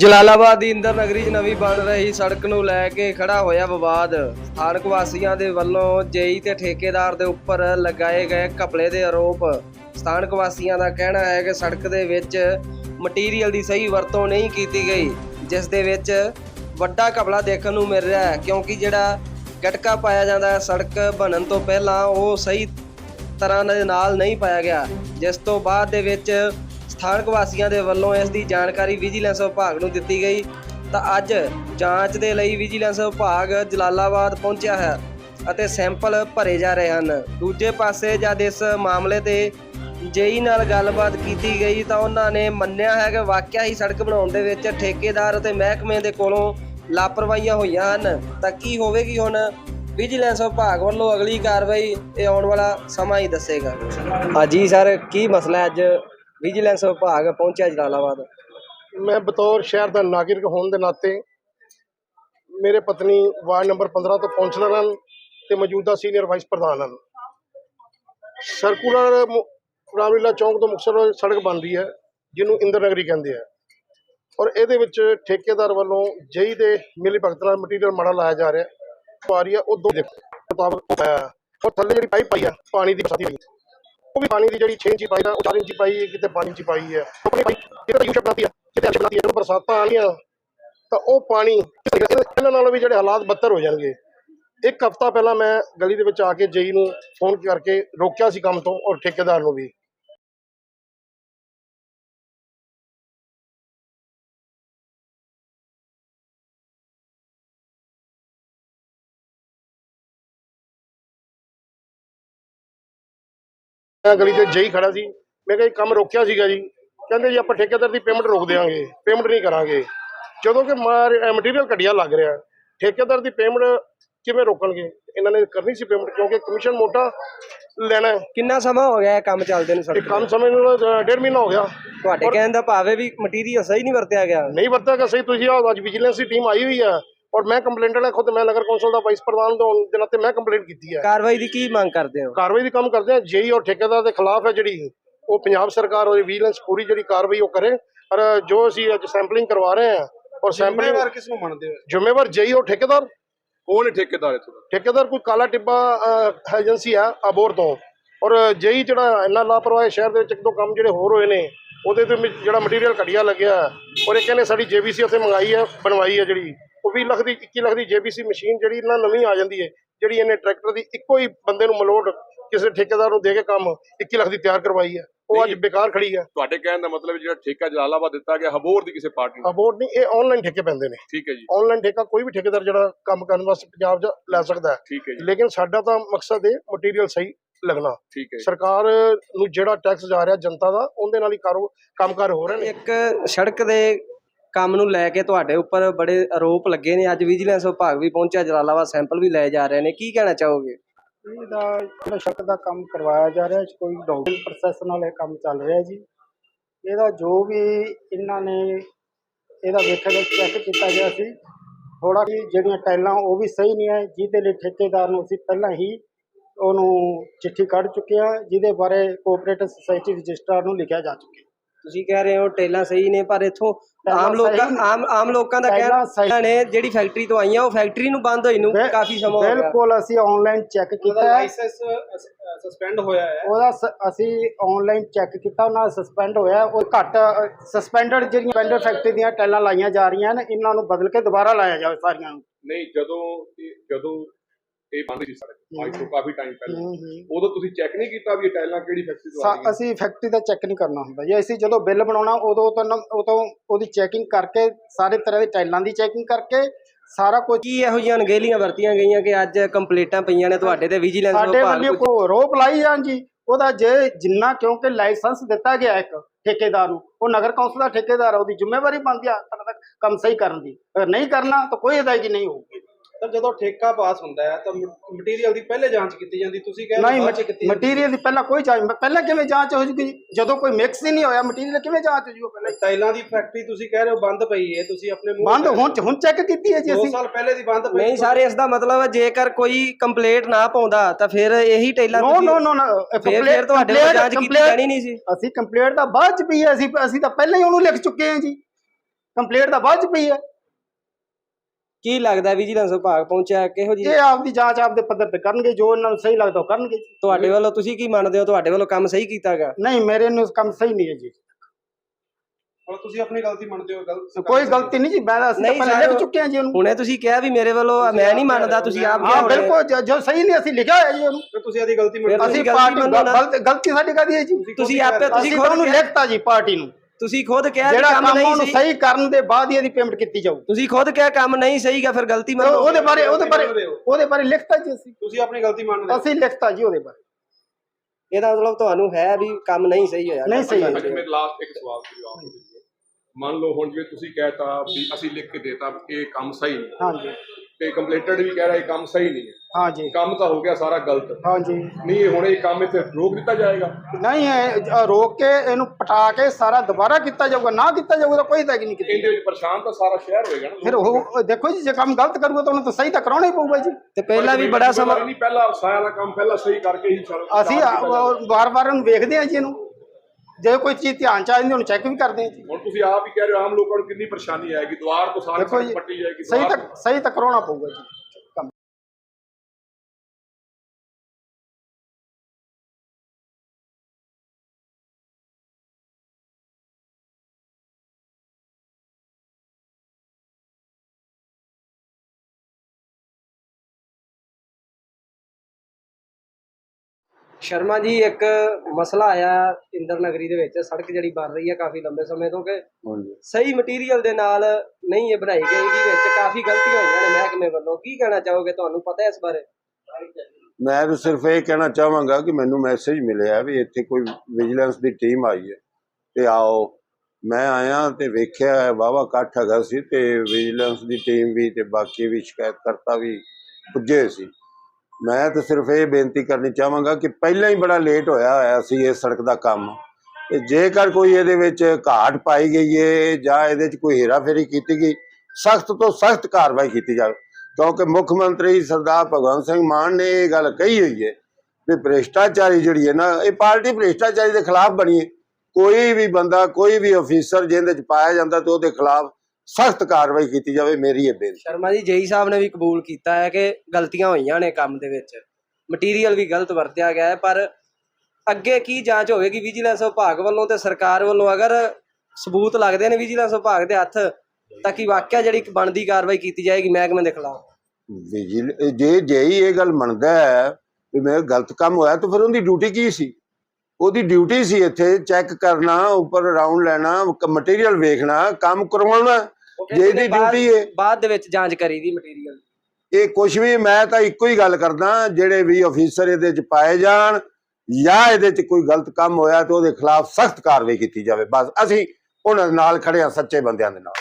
ਜਲਾਲਾਬਾਦ ਦੀ ਇੰਦਰ ਨਗਰੀ 'ਚ ਨਵੀਂ ਬਣ ਰਹੀ ਸੜਕ ਨੂੰ ਲੈ ਕੇ ਖੜਾ ਹੋਇਆ ਵਿਵਾਦ। ਸਥਾਨਕ ਵਾਸੀਆਂ ਦੇ ਵੱਲੋਂ ਜੇਈ ਤੇ ਠੇਕੇਦਾਰ ਦੇ ਉੱਪਰ ਲਗਾਏ ਗਏ ਘਪਲੇ ਦੇ ਆਰੋਪ। ਸਥਾਨਕ ਵਾਸੀਆਂ ਦਾ ਕਹਿਣਾ ਹੈ ਕਿ ਸੜਕ ਦੇ ਵਿੱਚ ਮਟੀਰੀਅਲ ਦੀ ਸਹੀ ਵਰਤੋਂ ਨਹੀਂ ਕੀਤੀ ਗਈ, ਜਿਸ ਦੇ ਵਿੱਚ ਵੱਡਾ ਘਪਲਾ ਦੇਖਣ ਨੂੰ ਮਿਲ ਰਿਹਾ ਹੈ, ਕਿਉਂਕਿ ਜਿਹੜਾ ਗਟਕਾ ਪਾਇਆ ਜਾਂਦਾ ਹੈ, ਸੜਕ ਬਣਨ ਤੋਂ ਪਹਿਲਾਂ ਉਹ ਸਹੀ ਤਰ੍ਹਾਂ ਦੇ ਨਾਲ ਨਹੀਂ ਪਾਇਆ ਗਿਆ। ਜਿਸ ਤੋਂ ਬਾਅਦ ਦੇ ਵਿੱਚ ਸਥਾਨਕ ਵਾਸੀਆਂ ਦੇ ਵੱਲੋਂ ਇਸ ਦੀ ਜਾਣਕਾਰੀ ਵਿਜੀਲੈਂਸ ਵਿਭਾਗ ਨੂੰ ਦਿੱਤੀ ਗਈ। ਤਾਂ ਅੱਜ ਜਾਂਚ ਦੇ ਲਈ ਵਿਜੀਲੈਂਸ ਵਿਭਾਗ ਜਲਾਲਾਬਾਦ ਪਹੁੰਚਿਆ ਹੈ ਅਤੇ ਸੈਂਪਲ ਭਰੇ ਜਾ ਰਹੇ ਹਨ। ਦੂਜੇ ਪਾਸੇ ਜਦ ਇਸ ਮਾਮਲੇ ਤੇ ਜੇਈ ਨਾਲ ਗੱਲਬਾਤ ਕੀਤੀ ਗਈ ਤਾਂ ਉਹਨਾਂ ਨੇ ਮੰਨਿਆ ਹੈ ਕਿ ਵਾਕਿਆ ਹੀ ਸੜਕ ਬਣਾਉਣ ਦੇ ਵਿੱਚ ਠੇਕੇਦਾਰ ਅਤੇ ਮਹਿਕਮੇ ਦੇ ਕੋਲੋਂ ਲਾਪਰਵਾਹੀਆਂ ਹੋਈਆਂ ਹਨ। ਤਾਂ ਕੀ ਹੋਵੇਗੀ ਹੁਣ? ਵਿਜੀਲੈਂਸ ਵਿਭਾਗ ਵੱਲੋਂ ਅਗਲੀ ਕਾਰਵਾਈ ਇਹ ਆਉਣ ਵਾਲਾ ਸਮਾਂ ਹੀ ਦੱਸੇਗਾ। ਹਾਂਜੀ ਸਰ, ਕੀ ਮਸਲਾ ਅੱਜ? ਵਿਜੀਲੈਂਸ ਵਿਭਾਗ ਪਹੁੰਚਿਆ ਜਲਾਲਾਬਾਦ। ਮੈਂ ਬਤੌਰ ਸ਼ਹਿਰ ਦਾ ਨਾਗਰਿਕ ਹੋਣ ਦੇ ਨਾਤੇ ਮੇਰੇ ਪਤਨੀ ਵਾਰਡ ਨੰਬਰ 15 ਤੋਂ ਕਾਉਂਸਲਰ ਹਨ ਤੇ ਮੌਜੂਦਾ ਸੀਨੀਅਰ ਵਾਈਸ ਪ੍ਰਧਾਨ ਹਨ। ਸਰਕੂਲਰ ਰਾਮਲੀਲਾ ਚੌਂਕ ਤੋਂ ਮੁਕਤਸਰ ਸੜਕ ਬਣਦੀ ਹੈ, ਜਿਹਨੂੰ ਇੰਦਰ ਨਗਰੀ ਕਹਿੰਦੇ ਆ। ਔਰ ਇਹਦੇ ਵਿੱਚ ਠੇਕੇਦਾਰ ਵੱਲੋਂ ਜਈ ਦੇ ਮਿਲੀ ਭਗਤ ਨਾਲ ਮਟੀਰੀਅਲ ਮਾੜਾ ਲਾਇਆ ਜਾ ਰਿਹਾ। ਹੈ ਆ ਰਹੀ ਹੈ ਉਹ ਦੋ ਦੇ ਮੁਤਾਬਕ ਹੈ ਔਰ ਥੱਲੇ ਜਿਹੜੀ ਪਾਈਪ ਪਾਈ ਆ, ਪਾਣੀ ਦੀ ਬਸਾਤੀ ਉਹ ਵੀ ਪਾਣੀ ਦੀ ਜਿਹੜੀ 6 ਇੰਚੀ ਪਾਈ ਆ, ਉਹ 4 ਇੰਚੀ ਪਾਈ ਹੈ ਕਿਤੇ 5 ਇੰਚੀ ਪਾਈ ਹੈ ਉਹ ਪਾਣੀ ਕਿਤੇ ਤਾਂ ਯੂ ਬਣਾਤੀ ਆ, ਕਿਤੇ ਐਲ ਬਣਾਤੀ ਆ, ਜਦੋਂ ਬਰਸਾਤਾਂ ਆਣੀਆਂ, ਤਾਂ ਉਹ ਪਾਣੀ, ਇਹਨਾਂ ਨਾਲੋਂ ਵੀ ਜਿਹੜੇ ਹਾਲਾਤ ਬੱਤਰ ਹੋ ਜਾਣਗੇ। ਇੱਕ ਹਫਤਾ ਪਹਿਲਾਂ ਮੈਂ ਗਲੀ ਦੇ ਵਿੱਚ ਆ ਕੇ ਜਈ ਨੂੰ ਫੋਨ ਕਰਕੇ ਰੋਕਿਆ ਸੀ ਕੰਮ ਤੋਂ, ਔਰ ਠੇਕੇਦਾਰ ਨੂੰ ਵੀ। ਮੈਂ ਗਲੀ ਤੇ ਜਈ ਖੜਾ ਸੀ। ਮੈਂ ਕਿਹਾ ਇਹ ਕੰਮ ਰੋਕਿਆ ਸੀਗਾ ਜੀ। ਕਹਿੰਦੇ ਜੀ ਆਪਾਂ ਠੇਕੇਦਾਰ ਦੀ ਪੇਮੈਂਟ ਰੋਕ ਦੇਵਾਂਗੇ ਪੇਮੈਂਟ ਨਹੀਂ ਕਰਾਂਗੇ। ਜਦੋਂ ਕਿ ਮਟੀਰੀਅਲ ਘਟੀਆ ਲੱਗ ਰਿਹਾ। ਠੇਕੇਦਾਰ ਦੀ ਪੇਮੈਂਟ ਕਿਵੇਂ ਰੋਕਣਗੇ? ਇਹਨਾਂ ਨੇ ਕਰਨੀ ਸੀ ਪੇਮੈਂਟ ਕਿਉਂਕਿ ਕਮਿਸ਼ਨ ਮੋਟਾ ਲੈਣਾ ਕਿੰਨਾ ਸਮਾਂ ਹੋ ਗਿਆ ਇਹ ਕੰਮ ਚੱਲਦੇ ਨੂੰ ਇਹ ਸੜਕ ਕੰਮ ਸਮੇਂ ਨੂੰ ਡੇਢ ਮਹੀਨਾ ਹੋ ਗਿਆ। ਤੁਹਾਡੇ ਕਹਿਣ ਦਾ ਭਾਵ ਹੈ ਵੀ ਮਟੀਰੀਅਲ ਸਹੀ ਨਹੀਂ ਵਰਤਿਆ ਗਿਆ। ਨਹੀਂ ਵਰਤਿਆਗਾ ਸਹੀ ਤੁਸੀਂ ਅੱਜ ਵਿਜੀਲੈਂਸ ਦੀ ਟੀਮ ਆਈ ਹੋਈ ਆ। ਔਰ ਮੈਂ ਕੰਪਲੇਂਟਰ ਹਾਂ ਖੁਦ ਮੈਂ ਨਗਰ ਕੌਂਸਲ ਦਾ ਵਾਈਸ ਪ੍ਰਧਾਨ ਦੇ ਹੋਣ ਦੇ ਨਾਤੇ ਮੈਂ ਕੰਪਲੇਂਟ ਕੀਤੀ ਹੈ। ਕਾਰਵਾਈ ਦੀ ਕੀ ਮੰਗ ਕਰਦੇ ਹੋ? ਕਾਰਵਾਈ ਦੀ ਕੰਮ ਕਰਦੇ ਆ ਜੇਈ ਔਰ ਠੇਕੇਦਾਰ ਦੇ ਖਿਲਾਫ ਹੈ ਜਿਹੜੀ ਉਹ ਪੰਜਾਬ ਸਰਕਾਰ ਉਹਦੀ ਵਿਜੀਲੈਂਸ ਪੂਰੀ ਜਿਹੜੀ ਕਾਰਵਾਈ ਉਹ ਕਰੇ। ਪਰ ਜੋ ਅਸੀਂ ਅੱਜ ਸੈਂਪਲਿੰਗ ਕਰਵਾ ਰਹੇ ਹਾਂ ਔਰ ਸੈਂਪਲਿੰਗ ਕਿਸ ਨੂੰ ਮੰਨਦੇ ਹੋ? ਜ਼ਿੰਮੇਵਾਰ ਜੇਈ ਔਰ ਠੇਕੇਦਾਰ? ਕੌਣ ਹੈ ਠੇਕੇਦਾਰ ਇੱਥੋਂ ਦਾ? ਠੇਕੇਦਾਰ ਕੋਈ ਕਾਲਾ ਟਿੱਬਾ ਏਜੰਸੀ ਆ ਅਬੋਰ ਤੋਂ। ਔਰ ਜੇਈ ਜਿਹੜਾ ਇੰਨਾ ਲਾਪਰਵਾਹ ਸ਼ਹਿਰ ਦੇ ਵਿੱਚ ਇੱਕ ਦੋ ਕੰਮ ਜਿਹੜੇ ਹੋਰ ਹੋਏ ਨੇ ਉਹਦੇ ਤੇ ਜਿਹੜਾ ਮਟੀਰੀਅਲ ਘਟੀਆ ਲੱਗਿਆ ਔਰ ਇਹ ਕਹਿੰਦੇ ਸਾਡੀ ਜੇਬੀਸੀ ਉੱਥੇ ਮੰਗਾਈ ਹੈ ਬਣਵਾਈ ਹੈ ਜਿਹੜੀ। ਉਹ 20 ਲੱਖ ਦੀ 21 ਲੱਖ ਦੀ ਜੇਬੀਸੀ ਮਸ਼ੀਨ ਜਿਹੜੀ ਇਹਨਾਂ ਨਵੀਂ ਆ ਜਾਂਦੀ ਹੈ ਜਿਹੜੀ ਇਹਨੇ ਟਰੈਕਟਰ ਦੀ ਇੱਕੋ ਹੀ ਬੰਦੇ ਨੂੰ ਮਲੋਟ ਕਿਸੇ ਠੇਕੇਦਾਰ ਨੂੰ ਦੇ ਕੇ ਕੰਮ 21 ਲੱਖ ਦੀ ਤਿਆਰ ਕਰਵਾਈ ਹੈ। ਉਹ ਅੱਜ। ਬੇਕਾਰ ਖੜੀ ਹੈ। ਤੁਹਾਡੇ ਕਹਿਣ ਦਾ ਮਤਲਬ ਜਿਹੜਾ ਠੇਕਾ ਜਲਾਲਾਬਾਦ ਦਿੱਤਾ ਗਿਆ ਹਬੋਰ ਦੀ ਕਿਸੇ ਪਾਰਟੀ ਨੂੰ? ਅਬੋਰ ਨਹੀਂ ਇਹ ਆਨਲਾਈਨ ਠੇਕੇ ਪੈਂਦੇ ਨੇ। ਠੀਕ ਹੈ ਜੀ। ਆਨਲਾਈਨ ਠੇਕਾ ਕੋਈ ਵੀ ਠੇਕੇਦਾਰ ਜਿਹੜਾ ਕੰਮ ਕਰਨ ਵਾਸਤੇ ਪੰਜਾਬ 'ਚ ਲੈ ਸਕਦਾ ਹੈ। ਠੀਕ ਹੈ ਜੀ। ਲੇਕਿਨ ਸਾਡਾ ਤਾਂ ਮਕਸਦ ਹੈ ਮਟੀਰੀਅਲ ਸਹੀ ਲੱਗਣਾ। ਠੀਕ ਹੈ। ਸਰਕਾਰ ਨੂੰ ਜਿਹੜਾ ਟੈਕਸ ਜਾ ਰਿਹਾ ਜਨਤਾ ਦਾ ਉਹਦੇ ਨਾਲ ਹੀ ਕਾਰੋ ਕੰਮਕਾਰ ਹੋ ਰਹੇ ਨੇ। ਇੱਕ ਸੜਕ ਦੇ ਕੰਮ ਨੂੰ ਲੈ ਕੇ ਤੁਹਾਡੇ ਉੱਪਰ ਬੜੇ ਆਰੋਪ ਲੱਗੇ ਨੇ। ਅੱਜ ਵਿਜੀਲੈਂਸ ਵਿਭਾਗ ਵੀ ਪਹੁੰਚਿਆ ਜਲਾਲਾਬਾਦ ਸੈਂਪਲ ਵੀ ਲਏ ਜਾ ਰਹੇ ਨੇ। ਕੀ ਕਹਿਣਾ ਚਾਹੋਗੇ? ਇਹਦਾ ਜਿਹੜਾ ਸ਼ੱਕ ਦਾ ਕੰਮ ਕਰਵਾਇਆ ਜਾ ਰਿਹਾ ਕੋਈ ਡਾਕੂਮੈਂਟ ਪ੍ਰੋਸੈਸ ਨਾਲ ਇਹ ਕੰਮ ਚੱਲ ਰਿਹਾ ਜੀ। ਇਹਦਾ ਜੋ ਵੀ ਇਹਨਾਂ ਨੇ ਇਹਦਾ ਵੇਖਿਆ ਗਿਆ ਚੈੱਕ ਕੀਤਾ ਗਿਆ ਸੀ। ਥੋੜਾ ਕਿ ਜਿਹੜੀਆਂ ਟਾਈਲਾਂ ਉਹ ਵੀ ਸਹੀ ਨਹੀਂ ਹੈ ਜਿਹਦੇ ਲਈ ਠੇਕੇਦਾਰ ਨੂੰ ਅਸੀਂ ਪਹਿਲਾਂ ਹੀ ਉਹਨੂੰ ਚਿੱਠੀ ਕੱਢ ਚੁੱਕੇ ਹਾਂ ਜਿਹਦੇ ਬਾਰੇ ਕੋਆਪਰੇਟਿਵ ਸੁਸਾਇਟੀ ਰਜਿਸਟਰਾਰ ਨੂੰ ਲਿਖਿਆ ਜਾ ਚੁੱਕਿਆ ਤੁਸੀਂ ਕਹਿ ਰਹੇ ਹੋ ਟੇਲਾਂ ਸਹੀ ਨੇ ਪਰ ਇਥੋਂ ਆਮ ਲੋਕਾਂ। ਆਮ ਆਮ ਲੋਕਾਂ ਦਾ ਕਹਿਣਾ ਨੇ ਜਿਹੜੀ ਫੈਕਟਰੀ ਤੋਂ ਆਈਆਂ ਉਹ ਫੈਕਟਰੀ ਨੂੰ ਬੰਦ ਹੋਈ ਨੂੰ ਕਾਫੀ ਸਮਾਂ ਹੋ ਗਿਆ। ਬਿਲਕੁਲ ਅਸੀਂ ਆਨਲਾਈਨ ਚੈੱਕ ਕੀਤਾ ਹੈ। ਸਸਪੈਂਡ ਹੋਇਆ ਹੈ। ਉਹਦਾ ਅਸੀਂ ਆਨਲਾਈਨ ਚੈੱਕ ਕੀਤਾ ਉਹਨਾਂ ਦਾ ਸਸਪੈਂਡ ਹੋਇਆ ਉਹ ਘੱਟ ਸਸਪੈਂਡਡ ਜਿਹੜੀਆਂ ਪੈਂਡਰ ਫੈਕਟਰੀ ਦੀਆਂ ਟੈਲਾਂ ਲਾਈਆਂ ਜਾ ਰਹੀਆਂ ਨੇ ਇਹਨਾਂ ਨੂੰ ਬਦਲ ਕੇ ਦੁਬਾਰਾ ਲਾਇਆ ਜਾਵੇ ਸਾਰੀਆਂ ਨੂੰ। ਨਹੀਂ ਜਦੋਂ ਜਦੋਂ ਇਹ ਬੰਦ ਸੀ ਸੜਕ ਅੱਜ ਤੋਂ ਕਾਫੀ ਟਾਈਮ ਪਹਿਲਾਂ। ਉਦੋਂ ਤੁਸੀਂ ਚੈੱਕ ਨਹੀਂ ਕੀਤਾ ਵੀ ਇਹ ਟਾਈਲਾਂ ਕਿਹੜੀ ਫੈਕਟਰੀ ਤੋਂ ਆ ਸਾ- ਰਹੀਆਂ ਅਸੀਂ ਫੈਕਟਰੀ ਦਾ ਚੈੱਕ ਨਹੀਂ ਕਰਨਾ ਹੁੰਦਾ ਜੀ। ਅਸੀਂ ਜਦੋਂ ਬਿੱਲ ਬਣਾਉਣਾ ਉਦੋਂ ਤੋਂ ਨ- ਉਦੋਂ ਉਹਦੀ ਚੈਕਿੰਗ ਕਰਕੇ ਸਾਰੇ ਤਰ੍ਹਾਂ ਦੇ ਟੈਲਾਂ ਦੀ ਚੈਕਿੰਗ ਕਰਕੇ ਸਾਰਾ ਕੁਝ ਕੀ ਇਹੋ ਜਿਹੀਆਂ ਅਣਗਹਿਲੀਆਂ ਵਰਤੀਆਂ ਗਈਆਂ ਕਿ ਅੱਜ ਕੰਪਲੀਟਾਂ ਪਈਆਂ ਨੇ ਤੁਹਾਡੇ ਤੇ ਵਿਜੀਲੈਂਸ ਸਾਡੇ ਵਿਭਾਗ ਵੱਲੋਂ ਕੋ ਰੋਪ ਲਾਈ ਜਾਣ ਜੀ। ਉਹਦਾ ਜੇ ਜਿੰਨਾ ਕਿਉਂਕਿ ਲਾਇਸੈਂਸ ਦਿੱਤਾ ਗਿਆ ਇੱਕ ਠੇਕੇਦਾਰ ਨੂੰ ਉਹ ਨਗਰ ਕੌਂਸਲ ਦਾ ਠੇਕੇਦਾਰ ਆ ਉਹਦੀ ਜ਼ਿੰਮੇਵਾਰੀ ਬਣਦੀ ਆ ਸਾਡਾ ਕੰਮ ਸਹੀ ਕਰਨ ਦੀ। ਅਗਰ ਨਹੀਂ ਕਰਨਾ ਤਾਂ ਕੋਈ ਅਦਾਇਗੀ ਨਹੀਂ ਹੋਊਗੀ। ਤਾਂ ਜਦੋਂ ਠੇਕਾ ਪਾਸ ਹੁੰਦਾ ਹੈ ਤਾਂ ਮਟੀਰੀਅਲ ਦੀ ਪਹਿਲੇ ਜਾਂਚ ਕੀਤੀ ਜਾਂਦੀ ਤੁਸੀਂ ਕਹਿ ਰਹੇ ਨਹੀਂ ਹੋ ਬਾਅਦ ਚ ਕੀਤੀ ਜਾਂਦੀ। ਮਟੀਰੀਅਲ ਦੀ ਪਹਿਲਾਂ ਕੋਈ ਜਾਂਚ ਪਹਿਲਾਂ ਕਿਵੇਂ ਜਾਂਚ ਹੋ ਜੂਗੀ ਜਦੋਂ ਕੋਈ ਮਿਕਸ ਹੀ ਨਹੀਂ ਹੋਇਆ ਮਟੀਰੀਅਲ ਕਿਵੇਂ ਜਾਂਚ ਹੋ ਜੂਗਾ ਪਹਿਲਾਂ? ਟਾਈਲਾਂ ਦੀ ਫੈਕਟਰੀ ਤੁਸੀਂ ਕਹਿ ਰਹੇ ਹੋ ਬੰਦ ਪਈ ਹੈ ਤੁਸੀਂ ਆਪਣੇ ਮੂੰਹ ਬੰਦ ਹੁਣ ਹੁਣ ਚੈੱਕ ਕੀਤੀ ਹੈ ਜੀ ਦੋ ਅਸੀਂ? ਸਾਲ ਪਹਿਲੇ ਦੀ ਬੰਦ ਪਈ ਨਹੀਂ ਸਾਰੇ ਇਸ ਦਾ ਮਤਲਬ ਹੈ ਜੇਕਰ ਕੋਈ ਕੰਪਲੇਂਟ ਨਾ ਪਾਉਂਦਾ ਤਾਂ ਫਿਰ ਇਹੀ ਟੇਲਾਂ ਨੋ ਨੋ ਨੋ ਫਿਰ ਫਿਰ ਤੁਹਾਡੇ ਵੱਲੋਂ ਜਾਂਚ ਕੀਤੀ ਜਾਣੀ ਨਹੀਂ ਸੀ। ਅਸੀਂ ਕੰਪਲੀਟ ਤਾਂ ਬਾਅਦ ਚ ਪਈ ਹੈ ਅਸੀਂ ਅਸੀਂ ਤਾਂ ਪਹਿਲਾਂ ਹੀ ਉਹਨੂੰ ਲਿਖ ਚੁੱਕੇ ਹਾਂ ਜੀ। ਕੰਪਲੀਟ ਤਾਂ ਬਾਅਦ ਚ ਪਈ ਹੈ। ਕੀ ਲੱਗਦਾ ਵਿਜੀਲੈਂਸ ਵਿਭਾਗ ਪਹੁੰਚਿਆ ਕਿਹੋ ਜੀ ਇਹ ਆਪਦੀ ਜਾਂਚ ਆਪਦੇ ਪੱਧਰ ਤੇ ਕਰਨਗੇ ਜੋ ਇਹਨਾਂ ਨੂੰ ਸਹੀ ਲੱਗਦਾ ਉਹ ਕਰਨਗੇ ਤੁਹਾਡੇ ਵੱਲੋਂ ਤੁਸੀਂ ਕੀ ਮੰਨਦੇ ਹੋ? ਤੁਹਾਡੇ ਵੱਲੋਂ ਕੰਮ ਸਹੀ ਕੀਤਾਗਾ? ਨਹੀਂ ਮੇਰੇ ਨੂੰ ਕੰਮ ਸਹੀ ਨਹੀਂ ਹੈ ਜੀ। ਹੁਣ ਤੁਸੀਂ ਆਪਣੀ ਗਲਤੀ ਮੰਨਦੇ ਹੋ ਗਲਤ ਕੋਈ ਗਲਤੀ ਨਹੀਂ ਜੀ ਮੈਂ ਤਾਂ ਅਸੀਂ ਤਾਂ ਨਹੀਂ ਪਹਿਲਾਂ ਸਰ, ਲਿਖ ਚੁੱਕੇ ਹਾਂ ਜੀ ਉਹਨੂੰ। ਹੁਣੇ ਤੁਸੀਂ ਕਿਹਾ ਵੀ ਮੇਰੇ ਵੱਲੋਂ ਮੈਂ ਨਹੀਂ ਮੰਨਦਾ ਤੁਸੀਂ ਆਪ ਕਿਹਾ ਹਾਂ ਹੁਣੇ। ਬਿਲਕੁਲ ਜੋ- ਜੋ ਸਹੀ ਨਹੀਂ ਅਸੀਂ ਲਿਖਿਆ ਹੋਇਆ ਜੀ ਉਹਨੂੰ। ਫਿਰ ਤੁਸੀਂ ਆਦੀ ਗਲਤੀ ਫਿਰ ਮੰਨਦੇ ਤੁਸੀਂ ਅਸੀਂ ਗਲਤੀ ਪਾਰਟੀ ਮੰਨੋ ਨਾ। ਗਲਤ ਗਲਤੀ ਸਾਡੀ ਕਾਦੀ ਹੈ ਜੀ? ਤੁਸੀਂ ਆਪੇ ਤੁਸੀਂ ਅਸੀਂ ਤਾਂ ਖੁਦ ਉਹਨੂੰ ਕਿਹਾ- ਲਿਖਤਾ ਜੀ ਪਾਰਟੀ ਨੂੰ। ਤੁਸੀਂ ਖੁਦ ਕਿਹਾ ਜਿਹੜਾ ਕੰਮ ਨਹੀਂ ਉਹਨੂੰ ਸਹੀ ਸਹੀ ਕਰਨ ਦੇ ਬਾਅਦ ਹੀ ਇਹਦੀ ਪੇਮੈਂਟ ਕੀਤੀ ਜਾਊ। ਤੁਸੀਂ ਖੁਦ ਕਿਹਾ ਕੰਮ ਨਹੀਂ ਸਹੀਗਾ ਫਿਰ ਗਲਤੀ ਤੇ ਮੰਨੋ ਉਹਦੇ ਬਾਰੇ ਉਹਦੇ ਬਾਰੇ। ਉਹਦੇ ਬਾਰੇ ਲਿਖਤਾ ਜੀ ਅਸੀਂ। ਤੁਸੀਂ ਆਪਣੀ ਗਲਤੀ ਮੰਨਦੇ ਅਸੀਂ ਲਿਖਤਾ ਜੀ ਉਹਦੇ ਬਾਰੇ। ਇਹਦਾ ਮਤਲਬ ਤੁਹਾਨੂੰ ਹੈ ਵੀ ਕੰਮ ਨਹੀਂ ਸਹੀ ਹੋਇਆ। ਨਹੀਂ ਸਹੀ ਹੋਇਆ। ਮੇਰੇ ਲਾਸਟ ਇੱਕ ਸਵਾਲ ਜਵਾਬ ਦਿਓ ਮੰਨ ਲਓ ਹੁਣ ਜਿਵੇਂ ਤੁਸੀਂ ਕਹਿਤਾ ਵੀ ਅਸੀਂ ਲਿਖ ਕੇ ਦੇਤਾ ਇਹ ਕੰਮ ਸਹੀ ਨਹੀਂ। ਹਾਂਜੀ। ਤੇ ਕੰਪਲੀਟਡ ਵੀ ਕਹਿ ਰਿਹਾ ਇਹ ਕੰਮ ਸਹੀ ਨਹੀਂ ਹੈ। ਹਾਂਜੀ। ਕੰਮ ਤਾਂ ਹੋ ਗਿਆ ਸਾਰਾ ਗਲਤ। ਹਾਂਜੀ। ਨਹੀਂ ਹੁਣ ਇਹ ਕੰਮ ਇੱਥੇ ਰੋਕ ਦਿੱਤਾ ਜਾਏਗਾ? ਨਹੀਂ ਇਹ ਰੋਕ ਕੇ ਇਹਨੂੰ ਪਟਾ ਕੇ ਸਾਰਾ ਦੁਬਾਰਾ ਕੀਤਾ ਜਾਊਗਾ ਨਾ ਕੀਤਾ ਜਾਊਗਾ ਤਾਂ ਕੋਈ ਤਾਂ ਨਹੀਂ ਕੀਤਾ। ਇਹਦੇ ਵਿੱਚ ਪਰੇਸ਼ਾਨ ਤਾਂ ਸਾਰਾ ਸ਼ਹਿਰ ਹੋਏਗਾ ਨਾ ਫਿਰ ਉਹ ਦੇਖੋ ਜੀ ਜੇ ਕੰਮ ਗਲਤ ਕਰੂਗਾ ਤਾਂ ਉਹਨੂੰ ਤਾਂ ਸਹੀ ਤਾਂ ਕਰਾਉਣਾ ਹੀ ਪਊਗਾ ਜੀ। ਤੇ ਪਹਿਲਾਂ ਵੀ ਬੜਾ ਸਮਾਂ ਨਹੀਂ ਪਹਿਲਾਂ ਸਾਰਾ ਦਾ ਕੰਮ ਪਹਿਲਾਂ ਸਹੀ ਕਰਕੇ ਹੀ ਚੱਲ ਅਸੀਂ ਵਾਰ-ਵਾਰ ਉਹਨੂੰ ਵੇਖਦੇ ਹਾਂ ਜੀ ਇਹਨੂੰ। ਜੇ ਕੋਈ ਚੀਜ਼ ਧਿਆਨ ਚ ਆ ਜਾਂਦੀ ਉਹਨੂੰ ਚੈੱਕ ਵੀ ਕਰਦੇ ਹਾਂ ਜੀ। ਹੁਣ ਤੁਸੀਂ ਆਪ ਹੀ ਕਹਿ ਰਹੇ ਹੋ ਆਮ ਲੋਕਾਂ ਨੂੰ ਕਿੰਨੀ ਪਰੇਸ਼ਾਨੀ ਆਏਗੀ ਦੁਆਰ ਤੋਂ ਸਾਰੀ ਪੱਟੀ ਜਾਏਗੀ ਸਹੀ ਤਾਂ। ਸਹੀ ਤਾਂ ਕਰਾਉਣਾ ਪਊਗਾ ਜੀ। ਸ਼ਰਮਾ ਜੀ ਇੱਕ ਮਸਲਾ ਆਇਆ ਇੰਦਰ ਨਗਰੀ ਦੇ ਵਿੱਚ ਸੜਕ ਜਿਹੜੀ ਬਣ ਰਹੀ ਹੈ ਕਾਫੀ ਲੰਬੇ ਸਮੇਂ ਤੋਂ ਕਿ ਸਹੀ ਮਟੀਰੀਅਲ ਦੇ ਨਾਲ ਨਹੀਂ ਇਹ ਬਣਾਈ ਗਈ ਕਿ ਵਿੱਚ ਕਾਫੀ ਗਲਤੀਆਂ ਹੋਈਆਂ ਨੇ ਮਹਿਕਮੇ ਵੱਲੋਂ। ਕੀ ਕਹਿਣਾ ਚਾਹੋਗੇ ਤੁਹਾਨੂੰ ਪਤਾ ਹੈ ਇਸ ਬਾਰੇ? ਮੈਂ ਤਾਂ ਸਿਰਫ ਇਹ ਕਹਿਣਾ ਚਾਹਾਂਗਾ ਕਿ ਮੈਨੂੰ ਮੈਸੇਜ ਮਿਲਿਆ ਵੀ ਇੱਥੇ ਕੋਈ ਵਿਜੀਲੈਂਸ ਦੀ ਟੀਮ ਆਈ ਹੈ ਤੇ ਆਓ। ਮੈਂ ਆਇਆ ਤੇ ਵੇਖਿਆ ਵਾਵਾ ਇਕੱਠ ਹੈਗਾ ਸੀ ਤੇ ਵਿਜੀਲੈਂਸ ਦੀ ਟੀਮ ਵੀ ਤੇ ਬਾਕੀ ਵੀ ਸ਼ਿਕਾਇਤਕਰਤਾ ਵੀ ਪੁੱਜੇ ਸੀ। ਮੈਂ ਤਾਂ ਸਿਰਫ ਇਹ ਬੇਨਤੀ ਕਰਨੀ ਚਾਹਾਂਗਾ ਕਿ ਪਹਿਲਾਂ ਹੀ ਬੜਾ ਲੇਟ ਹੋਇਆ ਹੋਇਆ ਸੀ ਇਹ ਸੜਕ ਦਾ ਕੰਮ। ਤੇ ਜੇਕਰ ਕੋਈ ਇਹਦੇ ਵਿੱਚ ਘਾਟ ਪਾਈ ਗਈ ਹੈ ਜਾਂ ਇਹਦੇ 'ਚ ਕੋਈ ਹੇਰਾਫੇਰੀ ਕੀਤੀ ਗਈ, ਸਖਤ ਤੋਂ ਸਖਤ ਕਾਰਵਾਈ ਕੀਤੀ ਜਾਵੇ। ਕਿਉਂਕਿ ਮੁੱਖ ਮੰਤਰੀ ਸਰਦਾਰ ਭਗਵੰਤ ਸਿੰਘ ਮਾਨ ਨੇ ਇਹ ਗੱਲ ਕਹੀ ਹੋਈ ਹੈ ਵੀ ਭ੍ਰਿਸ਼ਟਾਚਾਰੀ ਜਿਹੜੀ ਹੈ ਨਾ, ਇਹ ਪਾਰਟੀ ਭ੍ਰਿਸ਼ਟਾਚਾਰੀ ਦੇ ਖਿਲਾਫ ਬਣੀ ਹੈ ਕੋਈ ਵੀ ਬੰਦਾ, ਕੋਈ ਵੀ ਅਫੀਸਰ ਜਿਹਦੇ ਚ ਪਾਇਆ ਜਾਂਦਾ ਤੇ ਉਹਦੇ ਖਿਲਾਫ ਸਖਤ ਕਾਰਵਾਈ ਕੀਤੀ ਜਾਵੇ ਮੇਰੀ ਇਹ ਬੇਨਤੀ। ਸ਼ਰਮਾ ਜੀ ਜੇਈ ਸਾਹਿਬ ਨੇ ਵੀ ਕਬੂਲ ਕੀਤਾ ਹੈ ਕਿ ਗਲਤੀਆਂ ਹੋਈਆਂ ਨੇ ਕੰਮ ਦੇ ਵਿੱਚ। ਮਟੀਰੀਅਲ ਵੀ ਗਲਤ ਵਰਤਿਆ ਗਿਆ ਹੈ ਪਰ ਅੱਗੇ ਕੀ ਜਾਂਚ ਹੋਵੇਗੀ ਵਿਜੀਲੈਂਸ ਵਿਭਾਗ ਵੱਲੋਂ ਤੇ ਸਰਕਾਰ ਵੱਲੋਂ? ਅਗਰ ਸਬੂਤ ਲੱਗਦੇ ਨੇ ਵਿਜੀਲੈਂਸ ਵਿਭਾਗ ਦੇ ਹੱਥ ਤਾਂ ਕੀ ਵਾਕਿਆ ਜਿਹੜੀ ਬਣਦੀ ਕਾਰਵਾਈ ਕੀਤੀ ਜਾਏਗੀ ਮਹਿਕਮੇ ਦੇ ਖਿਲਾਫ? ਜੇ ਜੇਈ ਇਹ ਗੱਲ ਮੰਨਦਾ ਹੈ ਵੀ ਮੇਰਾ ਗਲਤ ਕੰਮ ਹੋਇਆ ਤਾਂ ਫਿਰ ਉਹਦੀ ਡਿਊਟੀ ਕੀ ਸੀ? ਉਹਦੀ ਡਿਊਟੀ ਸੀ ਇੱਥੇ ਚੈੱਕ ਕਰਨਾ ਉੱਪਰ ਰਾਉਂਡ ਲੈਣਾ ਮਟੀਰੀਅਲ ਵੇਖਣਾ ਕੰਮ ਕਰਵਾਉਣਾ। ਜੇ ਇਹਦੀ ਡਿਊਟੀ ਹੈ ਬਾਅਦ ਦੇ ਵਿੱਚ ਜਾਂਚ ਕਰੀ ਦੀ ਮਟੀਰੀਅਲ ਇਹ ਕੁਝ ਵੀ ਮੈਂ ਤਾਂ ਇੱਕੋ ਹੀ ਗੱਲ ਕਰਦਾ ਜਿਹੜੇ ਵੀ ਅਫੀਸਰ ਇਹਦੇ ਚ ਪਾਏ ਜਾਣ ਜਾਂ ਇਹਦੇ ਚ ਕੋਈ ਗਲਤ ਕੰਮ ਹੋਇਆ ਤੇ ਉਹਦੇ ਖਿਲਾਫ ਸਖਤ ਕਾਰਵਾਈ ਕੀਤੀ ਜਾਵੇ। ਬਸ ਅਸੀਂ ਉਹਨਾਂ ਨਾਲ ਖੜੇ ਹਾਂ ਸੱਚੇ ਬੰਦਿਆਂ ਦੇ ਨਾਲ।